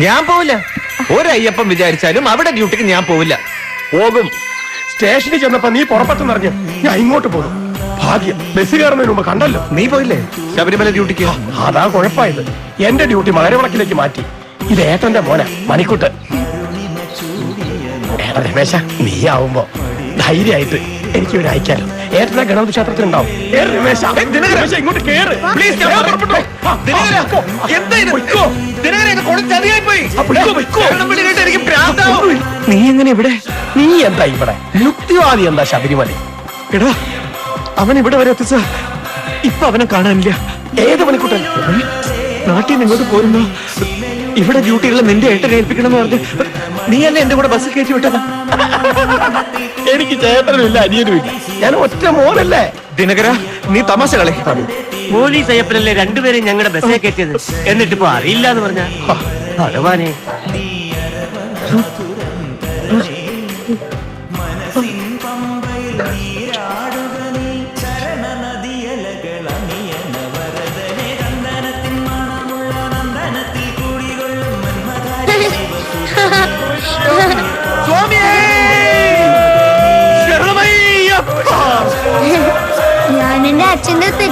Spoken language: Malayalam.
ഞാൻ പോവില്ല. ഒരയ്യപ്പം വിചാരിച്ചാലും അവിടെ ഡ്യൂട്ടിക്ക് ഞാൻ പോവില്ല. പോകും. സ്റ്റേഷനിൽ ചെന്നപ്പോ നീ പുറപ്പെട്ടെന്നറിഞ്ഞ് ഞാൻ ഇങ്ങോട്ട് പോകും. ഭാഗ്യം ബസ് കയറുന്നതിന് മുമ്പ് കണ്ടല്ലോ. നീ പോയില്ലേ? ശബരിമല ഡ്യൂട്ടിക്ക്? അതാ കുഴപ്പമായത്. എന്റെ ഡ്യൂട്ടി മകരവിളക്കിലേക്ക് മാറ്റി. ഇത് ഏട്ടന്റെ മോനെ മണിക്കുട്ട് ഏട്ടാ രമേശ നീ ആവുമ്പോ ധൈര്യമായിട്ട് എനിക്ക് ഇവിടെ അയക്കാലോ ഏട്ടനെ ഗണപതി ക്ഷേത്രത്തിൽ ഉണ്ടാവും ഇങ്ങോട്ട് കേറ്. പ്ലീസ്. നീ എങ്ങനെ ഇവിടെ? നീ എന്താ ഇവിടെ? യുക്തിവാദി എന്താ ശബരിമല? എടാ അവൻ ഇവിടെ വരെ എത്തിച്ച ഇപ്പൊ അവനെ കാണാനില്ല. ഏത് മണിക്കൂട്ടൻ നാട്ടിൽ നിങ്ങോട്ട് ഇങ്ങോട്ട് പോരുന്നു. ഇവിടെ ഡ്യൂട്ടിയുള്ള നിന്റെ ഏട്ടനെ ഏൽപ്പിക്കണമെന്ന് പറഞ്ഞ് നീ അല്ലേ എന്റെ കൂടെ ബസ് കയറ്റി വിട്ടതാ? എനിക്ക് ചേട്ടനും ഇല്ല അനിയനും ഇല്ല ഞാൻ ഒറ്റ മോനല്ലേ? ദിനകര നീ തമാശ കളി. പോലീസ് അയ്യപ്പനല്ലേ രണ്ടുപേരും ഞങ്ങളുടെ ബസ്സേ കയറ്റിയത്? എന്നിട്ടിപ്പോ അറിയില്ല എന്ന് പറഞ്ഞ? ഭഗവാനെ. മനസ്സിൻ പമ്പയിൽ അച്ഛന്റെ சின்னத்தை